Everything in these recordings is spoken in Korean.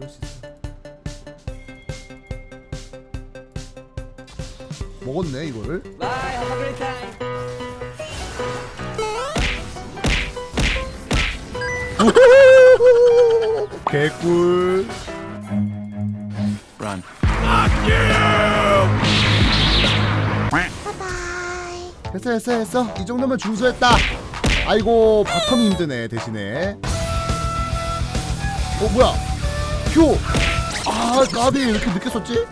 그럴 수 있어. 먹었네 이거를. Bye, have a great time. 개꿀. Run. 됐어 됐어 됐어. 이 정도면 중수했다. 아이고 바텀이 힘드네 대신에. 어 뭐야? 휴. 아왜 이렇게 늦게 썼지?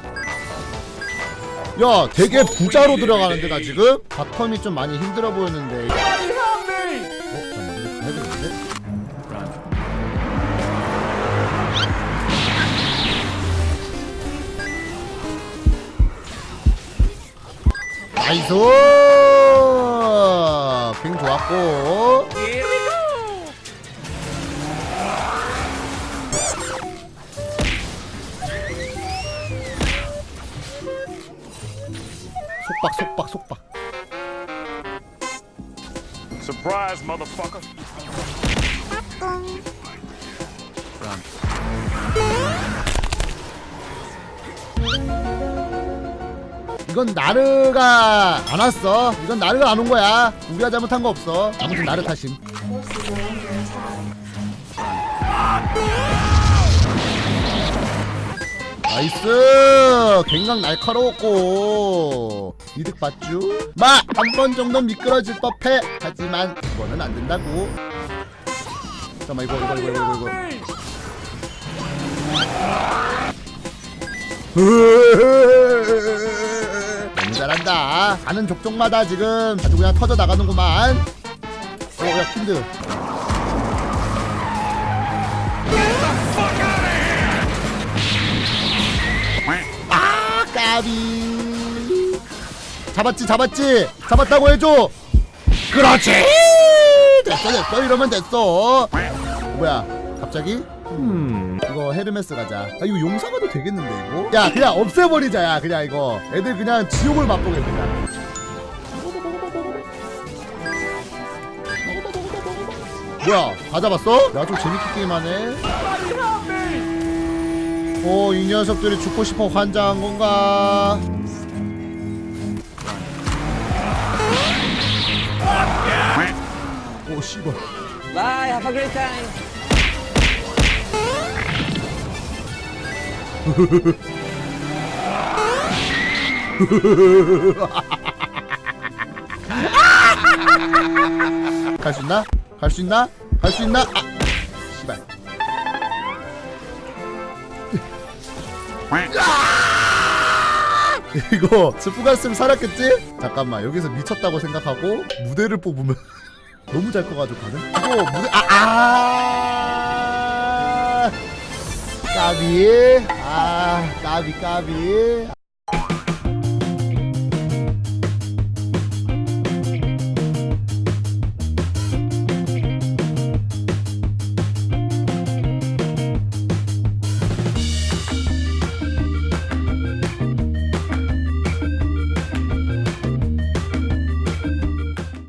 야 되게 부자로 들어가는데 나 지금 바텀이 좀 많이 힘들어 보였는데. 어 잠깐만 이거 가야 되는데. 나이스 빙 좋았고 속박 속박 속박. Surprise, motherfucker. 이건 나르가 안 왔어. 이건 나르가 안 온 거야. 우리가 잘못한 거 없어. 아무튼 나르 탓임 나이스 갱강 날카로웠고 이득 봤쥬 마! 한 번 정도 미끄러질 법해 하지만 이거는 안 된다고 잠깐만 이거 이거 이거 이거 이거 너무 잘한다. 가는 족족마다 지금 아주 그냥 터져 나가는구만. 어, 야, 킨드. 까비. 잡았지, 잡았지. 잡았다고 해줘. 그렇지. 됐어, 됐어. 이러면 됐어. 뭐야, 갑자기? 음, 이거 헤르메스 가자. 아, 이거 용사 가도 되겠는데, 이거? 야, 그냥 없애버리자, 야, 그냥 이거. 애들 그냥 지옥을 맛보게, 그냥. 뭐야, 다 잡았어? 야, 좀 재밌게 게임하네. 어, 이 녀석들이 죽고 싶어 환장한 건가? 오, 씨발. Bye, have a great time. 갈 수 있나? 갈 수 있나? 갈 수 있나? 아, 씨발. 이거 스프 갔으면 살았겠지? 잠깐만 여기서 미쳤다고 생각하고 무대를 뽑으면 너무 잘 커가지고 가는? 이거 무대 아, 아 까비 아 까비 까비